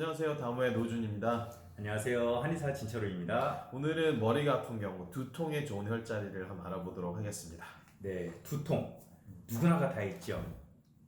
안녕하세요. 다모의 노준입니다. 안녕하세요. 한의사 진철우입니다. 오늘은 머리가 아픈 경우 두통에 좋은 혈자리를 한번 알아보도록 하겠습니다. 네, 두통. 누구나가 다 있죠.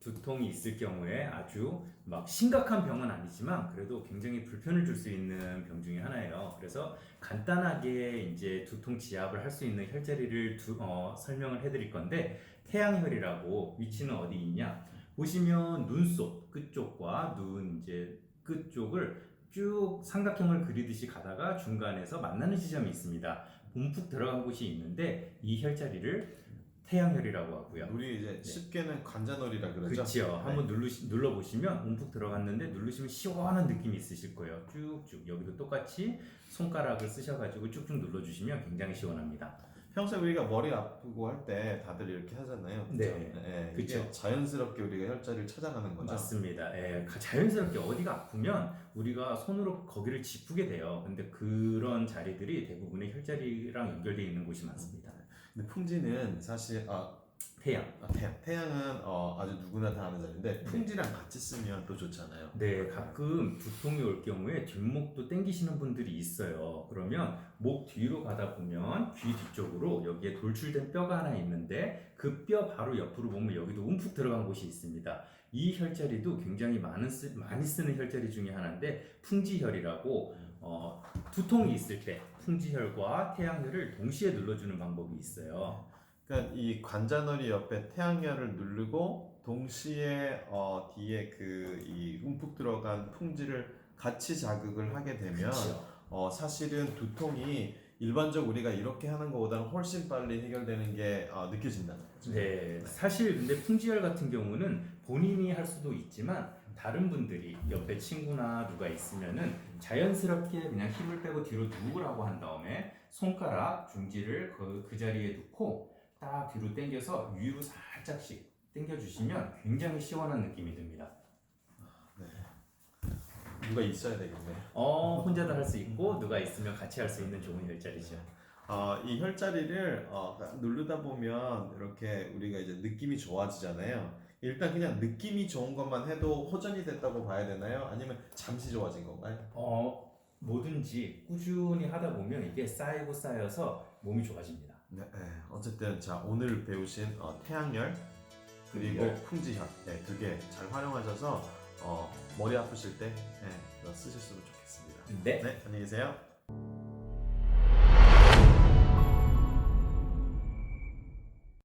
두통이 있을 경우에 아주 막 심각한 병은 아니지만 그래도 굉장히 불편을 줄 수 있는 병 중에 하나예요. 그래서 간단하게 이제 두통 지압을 할 수 있는 혈자리를 두- 어, 설명을 해드릴 건데 태양혈이라고 위치는 어디 있냐? 보시면 눈썹 끝쪽과 눈 이제 끝쪽을 쭉 삼각형을 그리듯이 가다가 중간에서 만나는 지점이 있습니다. 움푹 들어간 곳이 있는데 이 혈자리를 태양혈이라고 하고요. 우리 이제 쉽게는 관자놀이라 그러죠. 그렇죠. 네. 한번 누르시, 눌러보시면 움푹 들어갔는데 누르시면 시원한 느낌이 있으실 거예요. 쭉쭉 여기도 똑같이 손가락을 쓰셔가지고 쭉쭉 눌러주시면 굉장히 시원합니다. 평소에 우리가 머리 아프고 할 때 다들 이렇게 하잖아요. 그죠? 네. 네. 그쵸. 이게 자연스럽게 우리가 혈자리를 찾아가는 거죠. 맞습니다. 예, 가- 자연스럽게 어디가 아프면 우리가 손으로 거기를 짚게 돼요. 근데 그런 자리들이 대부분의 혈자리랑 연결되어 있는 곳이 많습니다. 근데 풍지는 사실 아, 태양. 아, 태양. 태양은 어, 아주 누구나 다 아는 자리인데 풍지랑 같이 쓰면 또 좋잖아요. 네, 가끔 두통이 올 경우에 뒷목도 땡기시는 분들이 있어요. 그러면 목 뒤로 가다 보면 귀 뒤쪽으로 여기에 돌출된 뼈가 하나 있는데 그 뼈 바로 옆으로 보면 여기도 움푹 들어간 곳이 있습니다. 이 혈자리도 굉장히 많은 쓰, 많이 쓰는 혈자리 중에 하나인데 풍지혈이라고 어, 두통이 있을 때 풍지혈과 태양혈을 동시에 눌러주는 방법이 있어요. 그러니까 이 관자놀이 옆에 태양열을 누르고 동시에 어, 뒤에 그 이 움푹 들어간 풍지를 같이 자극을 하게 되면 그렇죠. 어, 사실은 두통이 일반적 우리가 이렇게 하는 것보다는 훨씬 빨리 해결되는 게 어, 느껴진다는 거죠. 네, 사실 근데 풍지혈 같은 경우는 본인이 할 수도 있지만 다른 분들이 옆에 친구나 누가 있으면은 자연스럽게 그냥 힘을 빼고 뒤로 누우라고 한 다음에 손가락 중지를 그, 그 자리에 놓고 딱 뒤로 당겨서 위로 살짝씩 당겨주시면 굉장히 시원한 느낌이 듭니다. 누가 있어야 되겠네. 어, 혼자도 할 수 있고 누가 있으면 같이 할 수 있는 좋은 혈자리죠. 어, 이 혈자리를 어, 누르다 보면 이렇게 우리가 이제 느낌이 좋아지잖아요. 일단 그냥 느낌이 좋은 것만 해도 호전이 됐다고 봐야 되나요? 아니면 잠시 좋아진 건가요? 어, 뭐든지 꾸준히 하다 보면 이게 쌓이고 쌓여서 몸이 좋아집니다. 네, 네. 어쨌든 자 오늘 배우신 어, 태양열 그리고 열. 풍지혈 네, 두 개 잘 활용하셔서 어, 머리 아프실 때 네, 쓰셨으면 좋겠습니다. 네. 네, 안녕히 계세요.